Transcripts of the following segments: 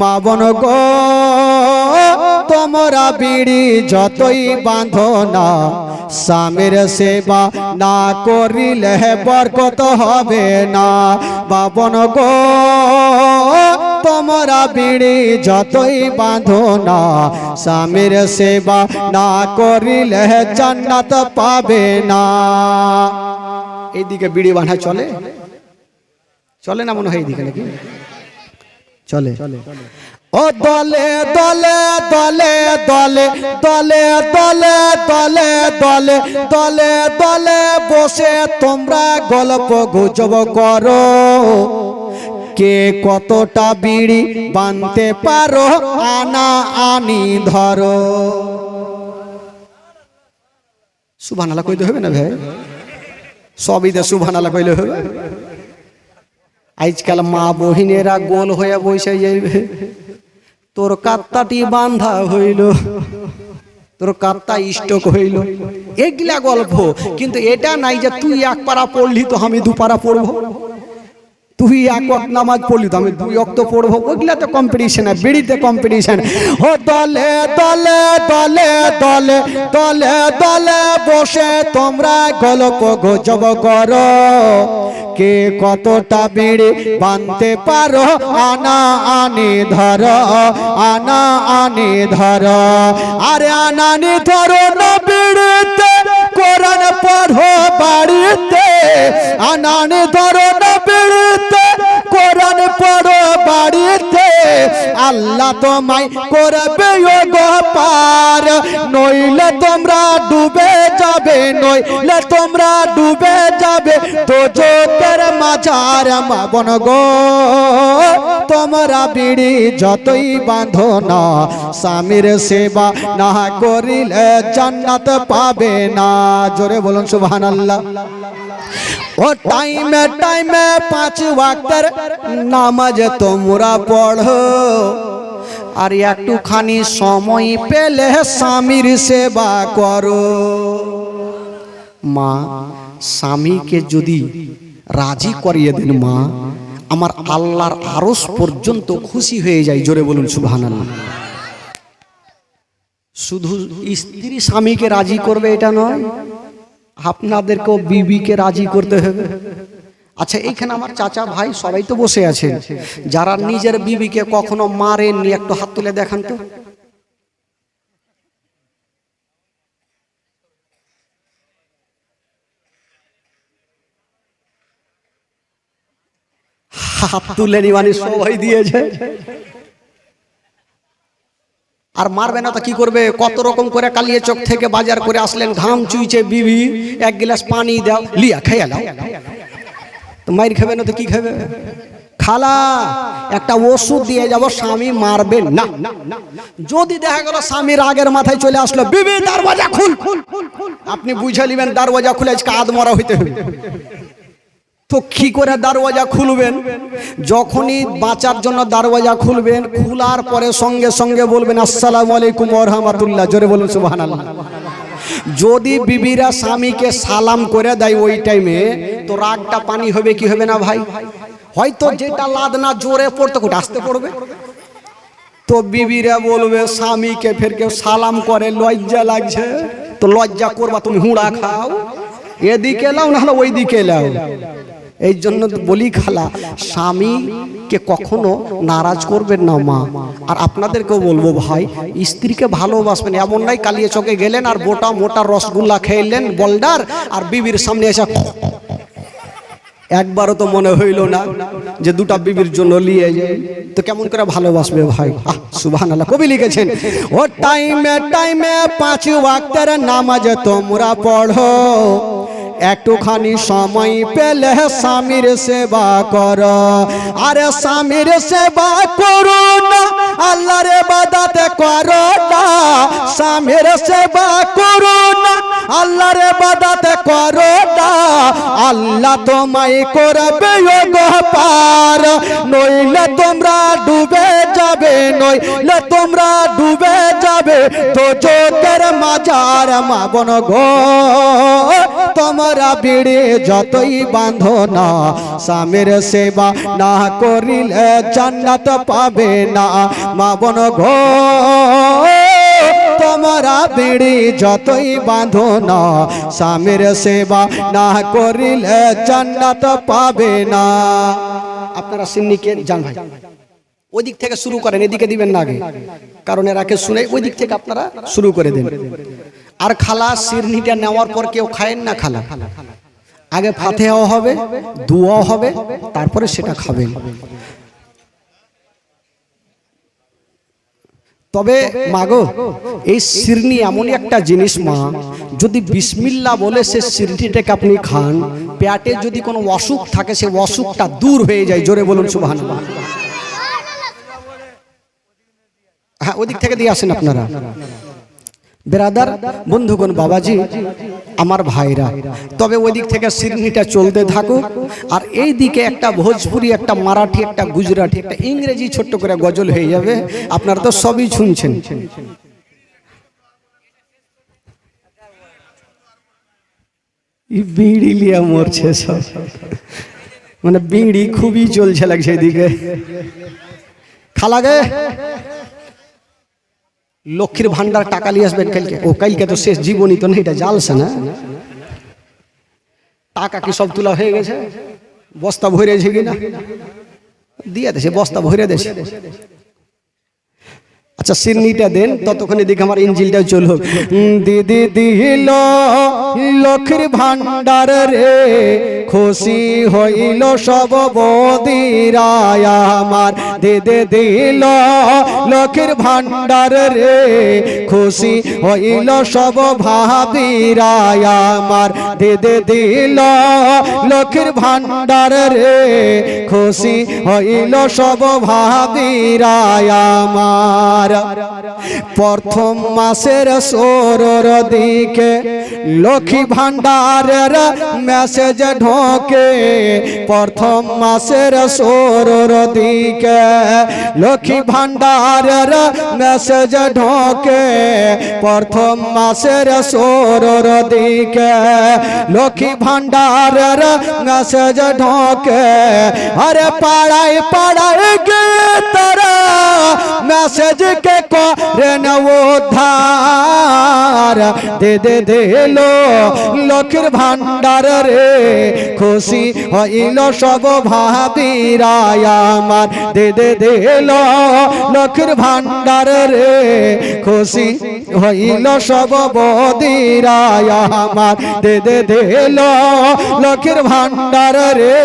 মাবন গো, তোমরা বিড়ি যতই বাঁধো না, স্বামীর সেবা না করিলে বরকত হবে না। বাবন গো, তোমরা বিড়ি যতই বাঁধো না, স্বামীর সেবা না করিলে জান্নাত পাবে না। এইদিকে বিড়ি বাঁধা চলে? চলে না মনে হয় এইদিকে নাকি? চলে। ও দলে দলে দলে দলে দলে দলে দলে দলে দলে দলে বসে তোমরা গল্প গুজব করো। কে কতটা বিড়ি বানতে পারো আনা আনি ধরো। সুবহানাল্লাহ কইতে হবে না ভাই? সবই দে সুবহানাল্লাহ কইলে হবে। আজকাল মা বহিনেরা গোল হয়ে বসে যাইবে। তোর কাত্তাটি বান্ধা হইল। তোর কাত্তা স্টক হইল। এগুলা গল্প, কিন্তু এটা নাই যে তুই এক পাড়া পড়লি তো আমি দুপাড়া পড়ব। তুই এক ওয়াক্ত নামাজ পড়লি তো আমি দুই অক্ত পড়ব। ওইগুলা তো কম্পিটিশন আছে বিড়িতে কম্পিটিশন ও দলে দলে দলে দলে দলে দলে বসে তোমরা গল্প গুজব করো। কে কতটা বিড়ি বানতে পারো, আনা, আনি ধর, আনা, আনি ধর। আরে, আনা আনানি ধরো না বিড়িতে। কোরআন পড়ো বাড়িতে আনান ধরো না বিড়িতে। কোরআন পড়ো বাড়িতে, আল্লাহ তোমায় করবে পার। নইলে তোমরা ডুবে যাবে, নইলে তোমরা ডুবে যাবে তো জোতের মাঝার মাবন গো। তোমরা বিড়ি যতই বাঁধো না, স্বামীর সেবা না করিলে জান্নাত পাবে না। জোরে বলুন সুবহানাল্লাহ। ও টাইমে টাইমে পাঁচ ওয়াক্তের নামাজ তোমরা পড়ো। আর একটুখানি সময় পেলে স্বামীর সেবা করো। মা, স্বামীকে যদি রাজি করিয়ে দেন মা, আমার আল্লাহর আরস পর্যন্ত খুশি হয়ে যায়। জোরে বলুন, সুবহানাল্লাহ। শুধু স্ত্রী স্বামীকে রাজি করবে এটা নয় আপনাদেরকেও বিবিকে রাজি করতে হবে। আচ্ছা এইখানে আমার চাচা ভাই সবাই তো বসে আছেন যারা নিজের বিবিকে কখনো মারেননি, একটু হাত তুলে দেখান তো। হাত তুলে নি মানে সবাই দিয়েছে। আর মারবে না তো কি করবে? কত রকম করে কালিয়ে চোখ থেকে বাজার করে আসলেন, ঘাম চুইছে বিবি, এক গ্লাস পানি দাও, লিয়া খেয়ে তো মাইর খাবে না তো কি খাবে? খালা, একটা ওষুধ দিয়ে যাব, স্বামী মারবেন না। যদি দেখা গেল স্বামীর আগের মাথায় চলে আসলো, বিবি, দরওয়াজা খুল। আপনি বুঝে নেবেন, দরওয়াজা খুলে আজকে আদ মরা হইতে হবে। তো কি করে দরওয়াজা খুলবেন? যখনই বাঁচার জন্য দরওয়াজা খুলবেন, খোলার পরে সঙ্গে সঙ্গে বলবেন, আসসালামু আলাইকুম রহমাতুল্লাহ। জোরে বলুন, সুবহানাল্লাহ। যদি বিবিরা স্বামীকে সালাম করে দেয় ওই টাইমে, তো রাগটা পানি হবে কি হবে না ভাই? হয়তো যেটা লাদ না জোরে পড়তে কোটা আসতে পড়বে। তো বিবিরা বলবে, স্বামীকে ফের কেউ সালাম করে, লজ্জা লাগছে। তো লজ্জা করবা, তুমি হুঁড়া খাও। এদিকে লাও না হলে ওই দিকে লাও এই জন্য বলি খালা, স্বামীকে কখনো নারাজ করবেন না মা। আর আপনাদেরকেও বলব ভাই, স্ত্রীকে ভালোবাসবেন। এমন নাই কালিয়ে চকে গেলেন আর মোটা মোটা রসগোল্লা খেলেন বলডার আর বিবির সামনে এসে একবারও তো মনে হইল না যে দুটা বিবির জন্য লিয়ে যায় তো কেমন করে ভালোবাসবে ভাই? আহ, সুবহানাল্লাহ, কবি লিখেছেন, ও টাইমে টাইমে পাঁচ ওয়াক্তের নামাজ তোমরা পড়ো। একটুখানি সময় পেলে স্বামীর সেবা কর। আরে স্বামীর সেবা করো না, আল্লাহরে বাদাতে করো না। স্বামীর সেবা করো না আল্লাহর বাদাতে করো না। আল্লাহ তোমায় করবে পার। নইলে তোমরা ডুবে যাবে, নইলে তোমরা ডুবে যাবে। তো চোখের মাজার মাবন গো, তোমরা বিড়ে যতই বাঁধো না, স্বামীর সেবা না করিলে জান্নাত পাবে না। মাবন তোমরা বিড়ি যতই বাঁধো না, স্বামীর সেবা না করিলে জান্নাত পাবে না। আপনারা সিন্নিকে জান ভাই। ওই দিক থেকে শুরু করেন, এদিকে দিবেন না আগে। কারণ এরাকে শুনে ওই দিক থেকে আপনারা শুরু করে দেন। আর খালা সিরনিটা নেওয়ার পর কেউ খায়েন না খালা? আগে ফাতেহাও হবে, দুয়াও হবে, তারপরে সেটা খাবেন। তবে মাগো এই সিরনি এমনই একটা জিনিস মা যদি বিসমিল্লা বলে সে সিরনিটাকে আপনি খান প্যাটে যদি কোনো অসুখ থাকে সে অসুখটা দূর হয়ে যায়। জোরে বলুন সুবহান হ্যাঁ ওদিক থেকে দিয়ে আসেন আপনারা। বেরাদার বন্ধুগণ বাবাজি আমার ভাইরা তবে ওই দিক থেকে সিরনিটা চলতে থাকুক আর এই দিকে একটা ভোজপুরি একটা মারাঠি একটা গুজরাটি একটা ইংরেজি ছোট্ট করে গজল হয়ে যাবে। আপনারা তো সবই শুনছেন। ই বিড়ি লিয়া মরছে সব। মানে বিড়ি খুবই চলছে লাগছে এদিকে। খালাগে। লক্ষ্মীর ভান্ডার টাকা নিয়ে আসবেন কালকে। ও, কালকে তো শেষ জীবনই তো না, এটা জালসা না? টাকা কি সব তোলা হয়ে গেছে? বস্তা ভরেছে কিনা? দিয়ে দেশে বস্তা ভরে দেছে আচ্ছা সিন্নিটা দেন ততক্ষণ এদিকে আমার উম, দিদি দিল লক্ষ্মীর ভান্ডার রে খুশি হইল সব বদিরায় আমার। দিদি দিল লক্ষ্মীর ভান্ডার রে খুশি হইল সব ভাবিরায় আমার। দিদি দিল লক্ষ্মীর ভান্ডার রে খুশি হইল সব ভাবিরায় আমার। ആരാ? প্রথম মাসের সোরর দিকে লক্ষ্মী ভান্ডারের মেসেজ ঢোকে প্রথম মাসের সোরর দিকে লক্ষ্মী ভান্ডারের মেসেজ ঢোকে প্রথম মাসের সোরর দিকে লক্ষ্মী ভান্ডারের মেসেজ ঢোকে আরে পাড়ায় পাড়ায় গে তারা মেসেজ কে করে উদ্ধার দে দে দে লো লক্ষ্মীর ভান্ডার রে। খুশি হইল সব ভাবিরায় আমার। দে দে দে লো লক্ষ্মীর ভান্ডার রে। খুশি হইল সব বদিরায় আমার। দে দে দে লো লক্ষ্মীর ভান্ডার রে।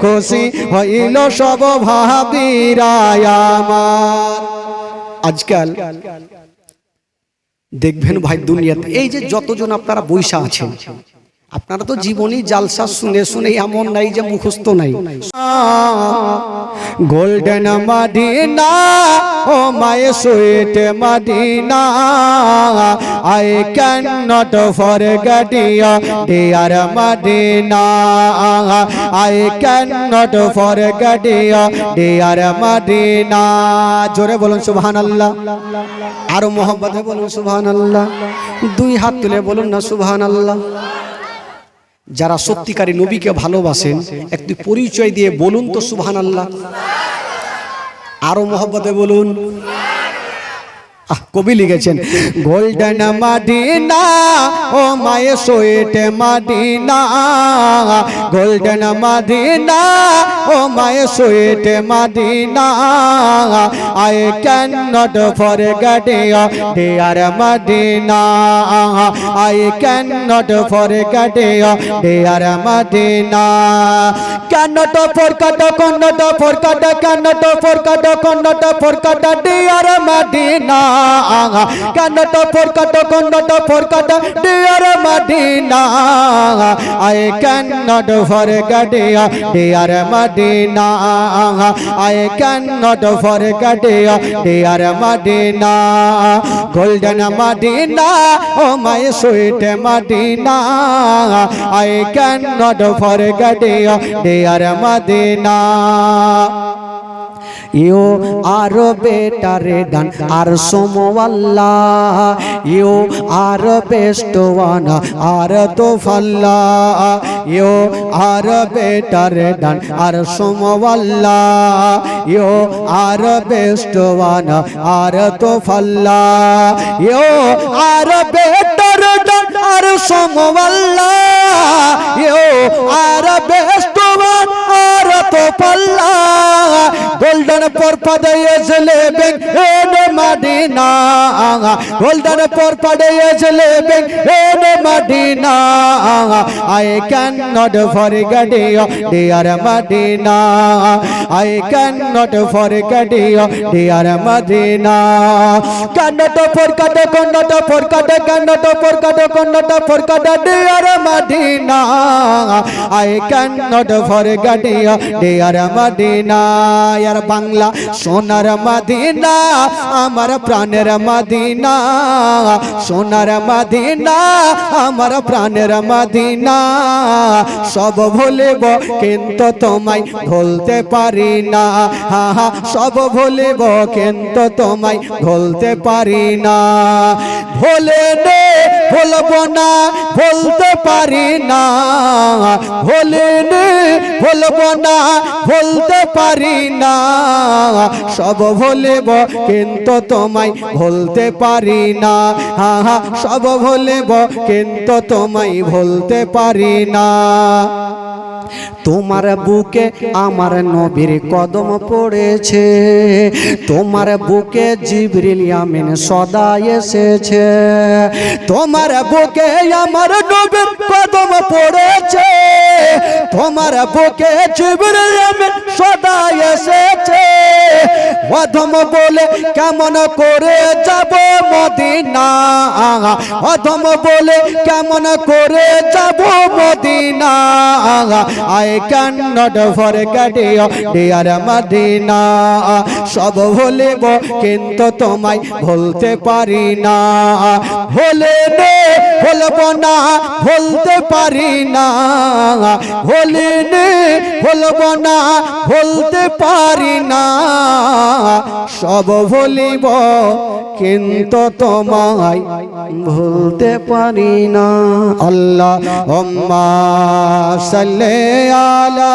খুশি হইল সব ভাবিরায় আমার। আজকাল দেখবেন ভাই দুনিয়াতে এই যে যতজন আপনারা বৈশা আছেন আপনারা তো জীবনই জালসা শুনে শুনে এমন নাই যে মুখস্থ নাই। Golden Madina oh my sweet Madina I can not forget ya dear Madina I can not forget ya dear Madina জোরে বলুন সুবহানাল্লাহ। আরও মোহাম্মদে বলুন সুবহানাল্লাহ। দুই হাত তুলে বলুন না সুবহানাল্লাহ। যারা সত্যিকারী নবীকে ভালোবাসেন একটি পরিচয় দিয়ে বলুন তো সুবহান আল্লাহ আরও মহব্বতে বলুন। কবি লিখেছেন, golden Madina, oh my sweet Madina, golden Madina oh my sweet Madina, I can not forget dear Madina, I can not forget dear Madina. Can not forget can not forget can not forget can not forget dear Madina. Can not forget can not forget dear Madina. I can not forget dear Madina I can not forget dear Madina golden Madina oh my sweet Madina I can not you are বেটারে ডান আর সোমওয়াল্লা ইও আর বেষ্টওয়ানা, আর তো ফাল্লা ইও are বেটারে ডান আর সোমওয়াল্লা ইও আর বেষ্টওয়ানা, আর তো ফাল্লা ইও are বেটারে ডান আর সোমওয়াল্লা ইও আর বেষ্টওয়ান, আর তো গোল্ডেন পরপাদে মাদিনা। গোল্ডেন পরপাদে এজলেবেন এনে Medina. I can not forget you, dear I can not dear cannot forget cannot forget dear I can not dear Bangla সোনার মাদিনা, আমার প্রাণের মাদিনা, সোনার মাদিনা, আমার প্রাণের মাদিনা। সব ভুলিব কিন্তু তোমায় ভুলতে পারি না। হা সব ভুলিব কিন্তু তোমায় ভুলতে পারি না। ভুলে ভুলব না, বলতে পারি না। ভুলে বলব না, বলতে পারি না। সব ভুলিব কিন্তু তোমায় ভুলতে পারি না। হা হা সব ভুলিব কিন্তু তোমায় ভুলতে পারি না। তোমার বুকে আমার নবীর কদম পড়েছে, তোমার বুকে জিবরিল আমিন সদা এসেছে, তোমার বুকে আমার নবীর কদম পড়েছে, তোমার বুকে জিবরিল আমিন সদা এসেছে। অধম বলে, কেমন করে যাব মদিনা? অধম বলে, কেমন করে যাব Madina? I can not forget dear Madina. সব ভুলিব, কিন্তু তোমায় ভুলতে পারি না। ভুলে নে, ভুলব না, ভুলতে পারি না। ভুলে নে, ভুলব না, ভুলতে পারি না। সব ভুলিব কিন্তু তোমায় ভুলতে পারি না। আল্লাহ সাল্লে আলা